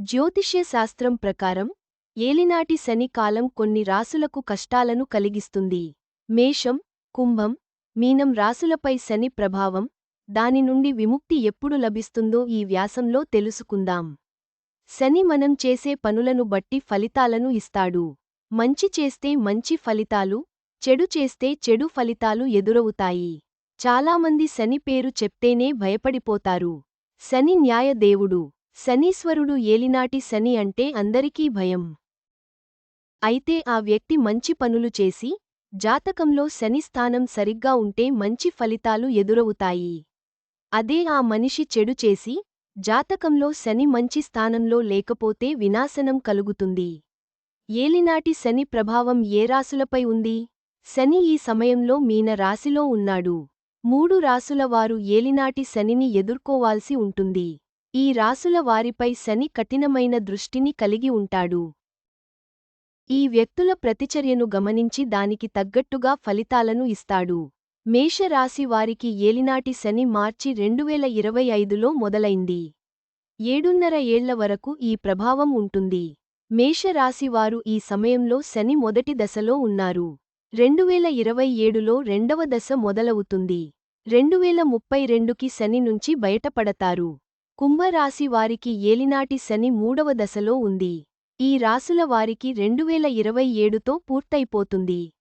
జ్యోతిష్య శాస్త్రం ప్రకారం ఏలినాటి శని కాలం కొన్ని రాసులకు కష్టాలను కలిగిస్తుంది. మేషం కుంభం మీనం రాసులపై శని ప్రభావం దాని నుండి విముక్తి ఎప్పుడు లభిస్తుందో ఈ వ్యాసంలో తెలుసుకుందాం. శని మనం చేసే పనులను బట్టి ఫలితాలను ఇస్తాడు. మంచి చేస్తే మంచి ఫలితాలు చెడు చేస్తే చెడు ఫలితాలు ఎదురవుతాయి. చాలామంది శని పేరు చెప్తేనే భయపడిపోతారు. శని న్యాయదేవుడు. శనీశ్వరుడు ఏలినాటి శని అంటే అందరికీ భయం. అయితే ఆ వ్యక్తి మంచి పనులు చేసి జాతకంలో శని స్థానం సరిగ్గా ఉంటే మంచి ఫలితాలు ఎదురవుతాయి. అదే ఆ మనిషి చెడు చేసి జాతకంలో శని మంచి స్థానంలో లేకపోతే వినాశనం కలుగుతుంది. ఏలినాటి శని ప్రభావం ఏ రాసులపై ఉంది? శని ఈ సమయంలో మీన రాశిలో ఉన్నాడు. మూడు రాసుల వారు ఏలినాటి శనిని ఎదుర్కోవాల్సి ఉంటుంది. ఈ రాసుల వారిపై శని కఠినమైన దృష్టిని కలిగి ఉంటాడు. ఈ వ్యక్తుల ప్రతిచర్యను గమనించి దానికి తగ్గట్టుగా ఫలితాలను ఇస్తాడు. మేషరాశి వారికి ఏలినాటి శని మార్చి రెండువేల ఇరవై ఐదులో మొదలైంది. ఏడున్నర ఏళ్ళ వరకు ఈ ప్రభావం ఉంటుంది. మేషరాశివారు ఈ సమయంలో శని మొదటి దశలో ఉన్నారు. రెండువేల ఇరవై ఏడులో రెండవ దశ మొదలవుతుంది. రెండువేల ముప్పై రెండుకి శని నుంచి బయటపడతారు. కుంభరాశి వారికి ఏలినాటి శని మూడవ దశలో ఉంది. ఈ రాసుల వారికి రెండువేల ఇరవై ఏడుతో పూర్తయిపోతుంది.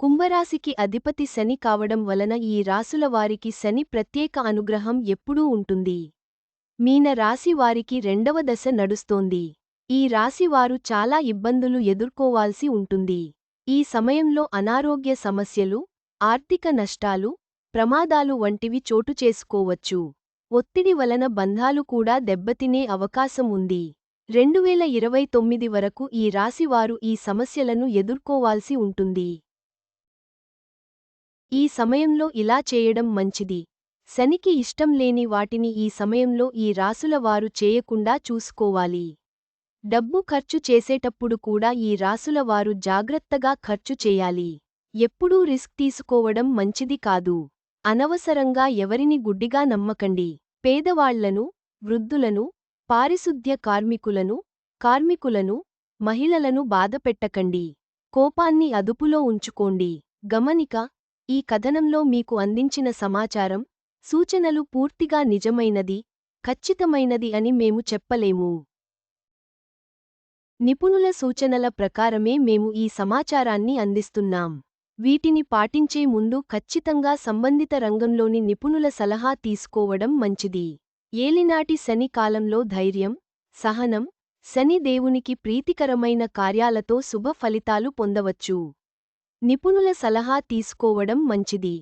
కుంభరాశికి అధిపతి శని కావడం వలన ఈ రాసుల వారికి శని ప్రత్యేక అనుగ్రహం ఎప్పుడూ ఉంటుంది. మీన రాశి వారికి రెండవ దశ నడుస్తోంది. ఈ రాశివారు చాలా ఇబ్బందులు ఎదుర్కోవాల్సి ఉంటుంది. ఈ సమయంలో అనారోగ్య సమస్యలు ఆర్థిక నష్టాలు ప్రమాదాలు వంటివి చోటు చేసుకోవచ్చు. ఒత్తిడి వలన బంధాలు కూడా దెబ్బతినే అవకాశం ఉంది. రెండువేల ఇరవై తొమ్మిది వరకు ఈ రాశివారు ఈ సమస్యలను ఎదుర్కోవాల్సి ఉంటుంది. ఈ సమయంలో ఇలా చేయడం మంచిది. శనికి ఇష్టం లేని వాటిని ఈ సమయంలో ఈ రాసుల వారు చేయకుండా చూసుకోవాలి. డబ్బు ఖర్చు చేసేటప్పుడు కూడా ఈ రాసుల వారు జాగ్రత్తగా ఖర్చు చేయాలి. ఎప్పుడూ రిస్క్ తీసుకోవడం మంచిది కాదు. అనవసరంగా ఎవరిని గుడ్డిగా నమ్మకండి. పేదవాళ్ళను వృద్ధులను పారిశుద్ధ్య కార్మికులను కార్మికులను మహిళలను బాధపెట్టకండి కోపాన్ని అదుపులో ఉంచుకోండి. గమనిక ఈ కథనంలో మీకు అందించిన సమాచారం సూచనలు పూర్తిగా నిజమైనది ఖచ్చితమైనది అని మేము చెప్పలేము. నిపుణుల సూచనల ప్రకారమే మేము ఈ సమాచారాన్ని అందిస్తున్నాం. వీటిని పాటించే ముందు ఖచ్చితంగా సంబంధిత రంగంలోని నిపుణుల సలహా తీసుకోవడం మంచిది. ఏలినాటి శని కాలంలో ధైర్యం సహనం శని దేవునికి ప్రీతికరమైన కార్యాలతో శుభ ఫలితాలు పొందవచ్చు. నిపుణుల సలహా తీసుకోవడం మంచిది.